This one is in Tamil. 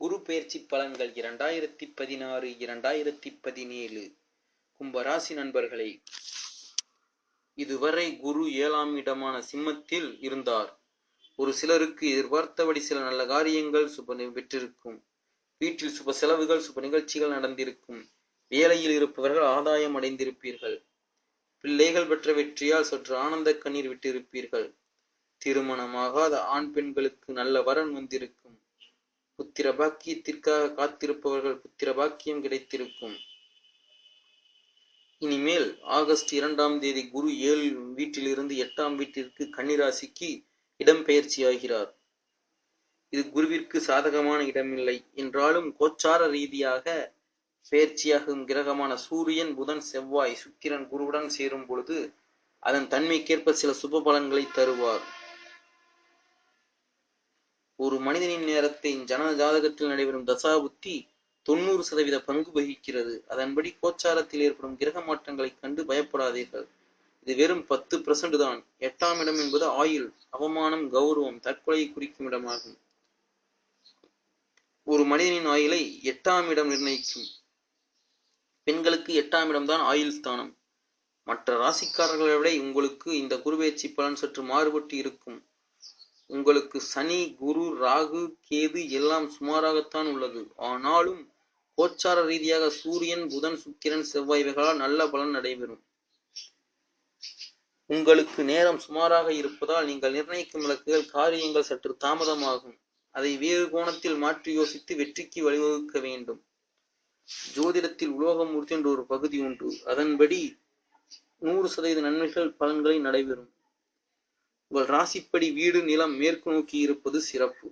குரு பெயர்ச்சி பலன்கள் இரண்டாயிரத்தி பதினாறு இரண்டாயிரத்தி பதினேழு. கும்பராசி நண்பர்களே இதுவரை குரு ஏழாம் இடமான சிம்மத்தில் இருந்தார். ஒரு சிலருக்கு எதிர்பார்த்தபடி சில நல்ல காரியங்கள் சுப பெற்றிருக்கும். வீட்டில் சுப செலவுகள் சுப நிகழ்ச்சிகள் நடந்திருக்கும். வேலையில் இருப்பவர்கள் ஆதாயம் அடைந்திருப்பீர்கள். பிள்ளைகள் பெற்ற வெற்றியால் சற்று ஆனந்த கண்ணீர் விட்டிருப்பீர்கள். திருமணமாகாத ஆண் பெண்களுக்கு நல்ல வரன் வந்திருக்கும். புத்திர பாக்கியத்திற்காக காத்திருப்பவர்கள் புத்திர பாக்கியம் கிடைத்திருக்கும். இனிமேல் ஆகஸ்ட் இரண்டாம் தேதி குரு ஏழு வீட்டிலிருந்து எட்டாம் வீட்டிற்கு கன்னிராசிக்கு இடம்பெயர்ச்சி ஆகிறார். இது குருவிற்கு சாதகமான இடமில்லை. என்றாலும் கோச்சார ரீதியாக பெயர்ச்சியாகும் கிரகமான சூரியன் புதன் செவ்வாய் சுக்கிரன் குருவுடன் சேரும் பொழுது அதன் தன்மைக்கேற்ப சில சுப பலன்களை தருவார். ஒரு மனிதனின் நேரத்தை ஜன ஜாதகத்தில் நடைபெறும் தசாபுத்தி தொண்ணூறு சதவீத பங்கு வகிக்கிறது. அதன்படி கோச்சாரத்தில் ஏற்படும் கிரக மாற்றங்களை கண்டு பயப்படாதீர்கள். இது வெறும் பத்து பிரசன்ட் தான். எட்டாம் இடம் என்பது ஆயுள் அவமானம் கௌரவம் தற்கொலையை குறிக்கும் இடமாகும். ஒரு மனிதனின் ஆயுளை எட்டாம் இடம் நிர்ணயிக்கும். பெண்களுக்கு எட்டாம் இடம்தான் ஆயுள் ஸ்தானம். மற்ற ராசிக்காரர்களை விட உங்களுக்கு இந்த குருவேச்சி பலன் சற்று மாறுபட்டு இருக்கும். உங்களுக்கு சனி குரு ராகு கேது எல்லாம் சுமாராகத்தான் உள்ளது. ஆனாலும் கோச்சார ரீதியாக சூரியன் புதன் சுக்கிரன் செவ்வாய் இவைகளால் நல்ல பலன் நடைபெறும். உங்களுக்கு நேரம் சுமாராக இருப்பதால் நீங்கள் நிர்ணயிக்கும் இலக்குகள் காரியங்கள் சற்று தாமதமாகும். அதை வேறு கோணத்தில் மாற்றி யோசித்து வெற்றிக்கு வழிவகுக்க வேண்டும். ஜோதிடத்தில் உலோகமூர்த்தி என்ற ஒரு பகுதி உண்டு. அதன்படி நூறு சதவீத நன்மைகள் பலன்களை நடைபெறும். உங்கள் ராசிப்படி வீடு நிலம் மேற்கு நோக்கி இருப்பது சிறப்பு.